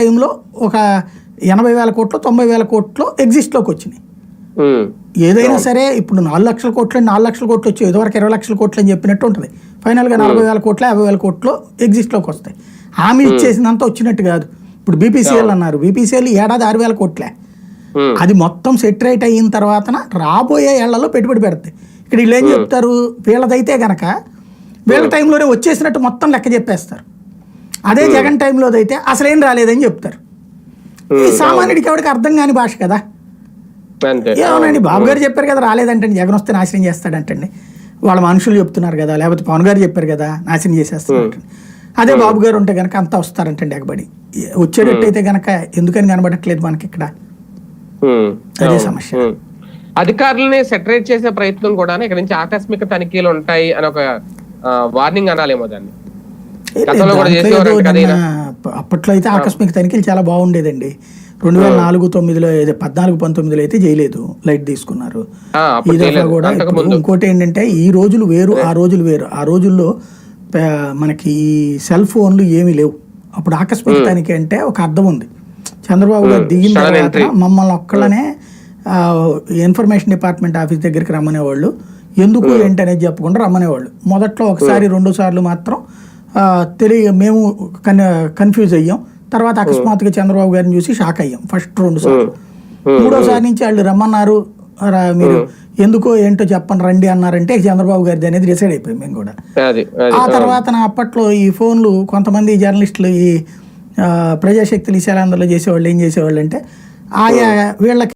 టైంలో ఒక ఎనభై వేల కోట్లు తొంభై వేల కోట్లు ఎగ్జిస్ట్లోకి వచ్చినాయి. ఏదైనా సరే ఇప్పుడు నాలుగు లక్షల కోట్లు నాలుగు లక్షల కోట్లు వచ్చి ఇదివరకు ఇరవై లక్షల కోట్లు అని చెప్పినట్టు ఉంటుంది. ఫైనల్గా నలభై వేల కోట్లు యాభై వేల కోట్లు ఎగ్జిస్ట్లోకి వస్తాయి. హామీ ఇచ్చేసినంత వచ్చినట్టు కాదు. ఇప్పుడు బీపీసీఎల్ అన్నారు. బీపీసీఎల్ ఏడాది ఆరు వేల కోట్లే. అది మొత్తం సెటరేట్ అయిన తర్వాత రాబోయే ఏళ్ళలో పెట్టుబడి పెడతాయి. ఇక్కడ వీళ్ళు ఏం చెప్తారు? వీళ్ళదైతే గనక వీళ్ళ టైంలోనే వచ్చేసినట్టు మొత్తం లెక్క చెప్పేస్తారు. అదే జగన్ టైంలోదైతే అసలేం రాలేదని చెప్తారు. ఈ సామాన్యుడికి ఎవరికి అర్థం కాని భాష కదా? ఏమోనండి బాబు గారు చెప్పారు కదా రాలేదంటండి జగన్ వస్తే నాశనం చేస్తాడంటండి. వాళ్ళ మనుషులు చెప్తున్నారు కదా లేకపోతే పవన్ గారు చెప్పారు కదా నాశనం చేసేస్తాడంటండి అదే బాబు గారు ఉంటే గనక అంతా వస్తారంటండి ఎగబడి. వచ్చేటట్టు అయితే గనక ఎందుకని కనబడట్లేదు మనకి ఇక్కడ? అదే సమస్య. అధికారులని సెటరేట్ చేసే ప్రయత్నం కూడా ఇక్కడ నుంచి ఆకస్మిక తనిఖీలు ఉంటాయి అని ఒక వార్నింగ్ అనాలేమో దాన్ని. అప్పట్లో అయితే ఆకస్మిక తనిఖీలు చాలా బాగుండేదండి. రెండు వేల నాలుగు తొమ్మిదిలో ఏదో పద్నాలుగు పంతొమ్మిదిలో అయితే చేయలేదు లైట్ తీసుకున్నారు. ఈ దఫా. కూడా. ఇంకోటి ఏంటంటే ఈ రోజులు వేరు ఆ రోజులు వేరు. ఆ రోజుల్లో మనకి సెల్ ఫోన్లు ఏమీ లేవు. అప్పుడు ఆకస్మిక తనిఖీ అంటే ఒక అర్థం ఉంది. చంద్రబాబు గారు దిగిన తర్వాత. మమ్మల్ని ఒక్కళ్ళనే ఇన్ఫర్మేషన్ డిపార్ట్మెంట్ ఆఫీస్ దగ్గరికి రమ్మనేవాళ్ళు. ఎందుకు ఏంటి అనేది చెప్పకుండా రమ్మనేవాళ్ళు. మొదట్లో ఒకసారి రెండు సార్లు మాత్రం తెలియ మేము కన్ కన్ఫ్యూజ్ అయ్యాం. తర్వాత అకస్మాత్తుగా చంద్రబాబు గారిని చూసి షాక్ అయ్యాం ఫస్ట్ రెండు సార్లు. మూడోసారి నుంచి వాళ్ళు రమ్మన్నారు. మీరు ఎందుకో ఏంటో చెప్పండి రండి అన్నారంటే చంద్రబాబు గారిది అనేది డిసైడ్ అయిపోయాం మేము కూడా. ఆ తర్వాత నా అప్పట్లో ఈ ఫోన్లు కొంతమంది జర్నలిస్టులు ఈ ప్రజాశక్తి విశాలందరిలో చేసేవాళ్ళు ఏం చేసేవాళ్ళు అంటే ఆయా వీళ్ళకి